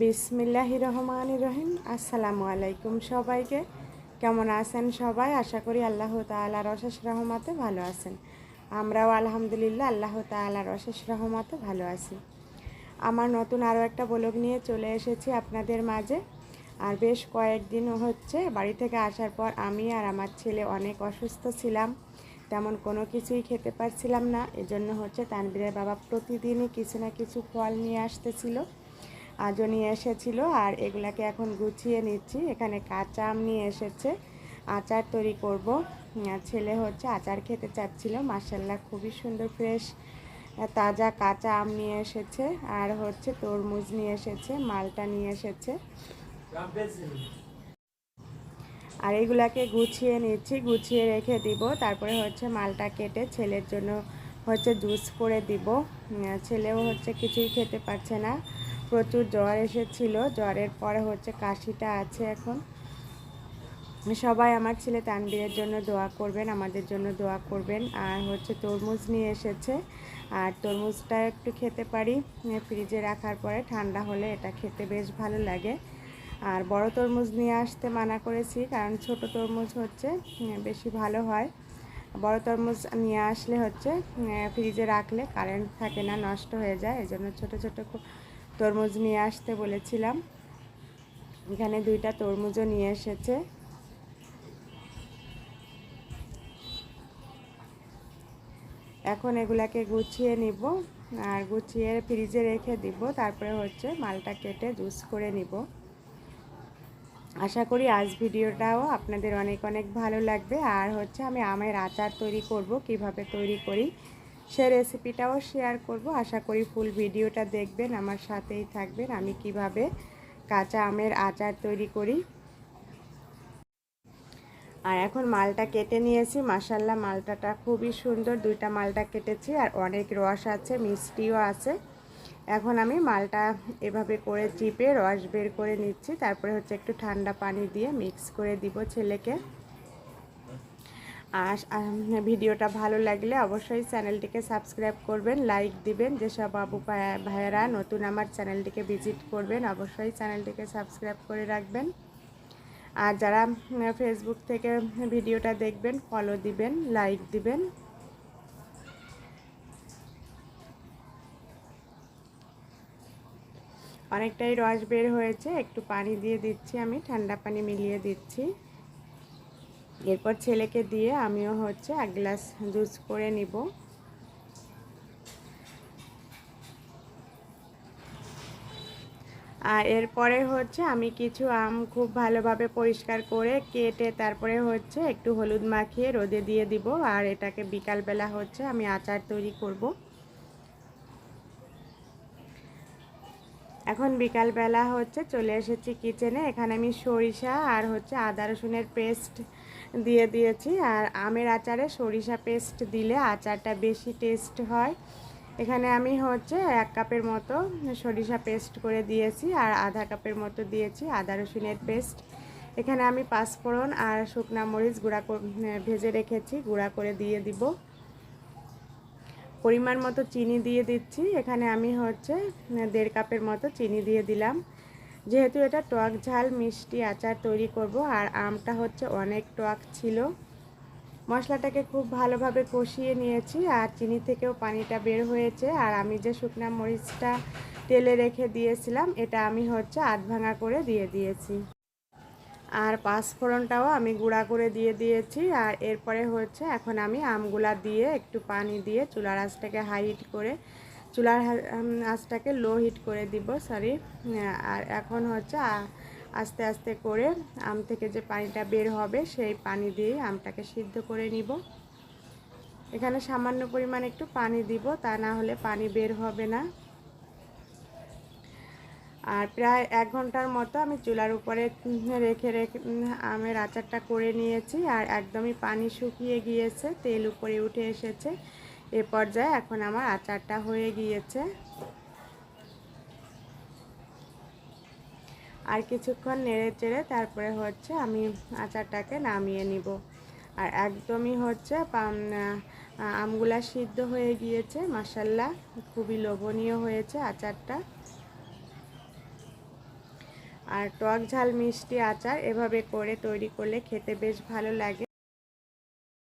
বিসমিল্লাহ রহমান রহিম। আসসালামু আলাইকুম সবাইকে। কেমন আছেন সবাই? আশা করি আল্লাহ তালার অশেষ রহমাতে ভালো আছেন। আমরাও আলহামদুলিল্লাহ আল্লাহ তালার অশেষ রহমাতে ভালো আছি। আমার নতুন আরও একটা বলক নিয়ে চলে এসেছি আপনাদের মাঝে। আর বেশ কয়েকদিন হচ্ছে, বাড়ি থেকে আসার পর আমি আর আমার ছেলে অনেক অসুস্থ ছিলাম। তেমন কোনো কিছুই খেতে পারছিলাম না। এজন্য হচ্ছে তানবীরের বাবা প্রতিদিনই কিছু না কিছু ফল নিয়ে আসতেছিল। আজও নিয়ে এসেছিল আর এগুলাকে এখন গুছিয়ে নিচ্ছি। এখানে কাঁচা আম নিয়ে এসেছে। আচার তৈরি করব। ছেলে হচ্ছে আচার খেতে চাচ্ছিল। মার্শাল্লাহ খুবই সুন্দর, ফ্রেশ তাজা কাঁচা আম নিয়ে এসেছে। আর হচ্ছে তরমুজ নিয়ে এসেছে, মালটা নিয়ে এসেছে। আর এগুলাকে গুছিয়ে নিচ্ছি, গুছিয়ে রেখে দিব। তারপরে হচ্ছে মালটা কেটে ছেলের জন্য হচ্ছে জুস করে দিব। ছেলেও হচ্ছে কিছুই খেতে পারছে না। প্রচুর জ্বর এসেছিল। জ্বরের পরে হচ্ছে কাশিটা আছে এখন। সবাই আমার ছেলে তানবীরের জন্য দোয়া করবেন, আমাদের জন্য দোয়া করবেন। আর হচ্ছে তরমুজ নিয়ে এসেছে। আর তরমুজটা একটু খেতে পারি ফ্রিজে রাখার পরে ঠান্ডা হলে এটা খেতে বেশ ভালো লাগে। আর বড় তরমুজ নিয়ে আসতে মানা করেছি, কারণ ছোট তরমুজ হচ্ছে বেশি ভালো হয়। বড় তরমুজ নিয়ে আসলে হচ্ছে ফ্রিজে রাখলে কারেন্ট থাকে না, নষ্ট হয়ে যায়। এজন্য ছোট ছোট তরমুজ নিয়ে আসতে বলেছিলাম। এখানে দুইটা তরমুজও নিয়ে এসেছে। এখন এগুলাকে গুছিয়ে নিব আর গুছিয়ে ফ্রিজে রেখে দিব। তারপরে হচ্ছে মালটা কেটে জুস করে নিব। আশা করি আজ ভিডিওটাও আপনাদের অনেক অনেক ভালো লাগবে। আর হচ্ছে আমি আমের আচার তৈরি করব, কীভাবে তৈরি করি সে রেসিপিটাও শেয়ার করব। আশা করি ফুল ভিডিওটা দেখবেন, আমার সাথেই থাকবেন। আমি কীভাবে কাঁচা আমের আচার তৈরি করি। আর এখন মালটা কেটে নিয়েছি। মাসাল্লা মালটাটা খুবই সুন্দর। দুইটা মালটা কেটেছি আর অনেক রস আছে, মিষ্টিও আছে। এখন আমি মালটা এভাবে করে চিপে রস বের করে নিচ্ছি। তারপরে হচ্ছে একটু ঠান্ডা পানি দিয়ে মিক্স করে দিব ছেলেকে। আর ভিডিওটা ভালো লাগলে অবশ্যই চ্যানেলটিকে সাবস্ক্রাইব করবেন, লাইক দিবেন। যেসব বাবু ভাইয়েরা নতুন আমার চ্যানেলটিকে ভিজিট করবেন, অবশ্যই চ্যানেলটিকে সাবস্ক্রাইব করে রাখবেন। আর যারা ফেসবুক থেকে ভিডিওটা দেখবেন ফলো দিবেন লাইক দিবেন। অনেকটাই রস বের হয়েছে, একটু পানি দিয়ে দিচ্ছি আমি, ঠান্ডা পানি মিলিয়ে দিচ্ছি। এরপর ছেলেকে দিয়ে আমিও হচ্ছে এক গ্লাস জুস করে নিব। আর এরপরে হচ্ছে আমি কিছু আম খুব ভালোভাবে পরিষ্কার করে কেটে তারপরে হচ্ছে একটু হলুদ মাখিয়ে রোদে দিয়ে দিব। আর এটাকে বিকালবেলা হচ্ছে আমি আচার তৈরি করব। এখন বিকালবেলা হচ্ছে চলে এসেছি কিচেনে এখানে আমি সরিষা আর হচ্ছে আদা রসুনের পেস্ট দিয়ে দিয়েছি। আর আমের আচারে সরিষা পেস্ট দিলে আচারটা বেশি টেস্ট হয়। এখানে আমি হচ্ছে এক কাপের মতো সরিষা পেস্ট করে দিয়েছি আর আধা কাপের মতো দিয়েছি আদা রসুনের পেস্ট। এখানে আমি পাঁচফোড়ন আর শুকনা মরিচ গুঁড়া ভেজে রেখেছি, গুঁড়া করে দিয়ে দিব। পরিমাণ মতো চিনি দিয়ে দিচ্ছি। এখানে আমি হচ্ছে দেড় কাপের মতো চিনি দিয়ে দিলাম। যেহেতু এটা টক ঝাল, মিষ্টি আচার তৈরি করব আর আমটা হচ্ছে অনেক টক ছিল। মশলাটাকে খুব ভালোভাবে কষিয়ে নিয়েছি আর চিনি থেকেও পানিটা বের হয়েছে আর আমি যে শুকনা মরিচটা তেলে রেখে দিয়েছিলাম, এটা আমি হচ্ছে আধ ভাঙা করে দিয়ে দিয়েছি। আর পাঁচফোড়নটাও আমি গুঁড়া করে দিয়ে দিয়েছি আর এরপরে হচ্ছে এখন আমি আমগুলা দিয়ে একটু পানি দিয়ে চুলার আঁচটাকে হাই হিট করে চুলার আঁচটাকে লো হিট করে দিব সরি আর এখন হচ্ছে আস্তে আস্তে করে আম থেকে যে পানিটা বের হবে, সেই পানি দিয়ে আমটাকে সিদ্ধ করে নিব। এখানে সামান্য পরিমাণ একটু পানি দিব, তা না হলে পানি বের হবে না। আর প্রায় এক ঘণ্টার মতো আমি চুলার উপরে রেখে রেখে আমের আচারটা করে নিয়েছি, আর একদমই পানি শুকিয়ে গিয়েছে, তেল উপরে উঠে এসেছে। এ পর্যায়ে এখন আমার আচারটা হয়ে গিয়েছে। আর কিছুক্ষণ নেড়ে চেড়ে তারপরে হচ্ছে আমি আচারটাকে নামিয়ে নিব। আর একদমই হচ্ছে আমগুলা সিদ্ধ হয়ে গিয়েছে মাসাল্লা খুবই লোভনীয় হয়েছে আচারটা। আর টক ঝাল মিষ্টি আচার এভাবে করে তৈরি করলে খেতে বেশ ভালো লাগে।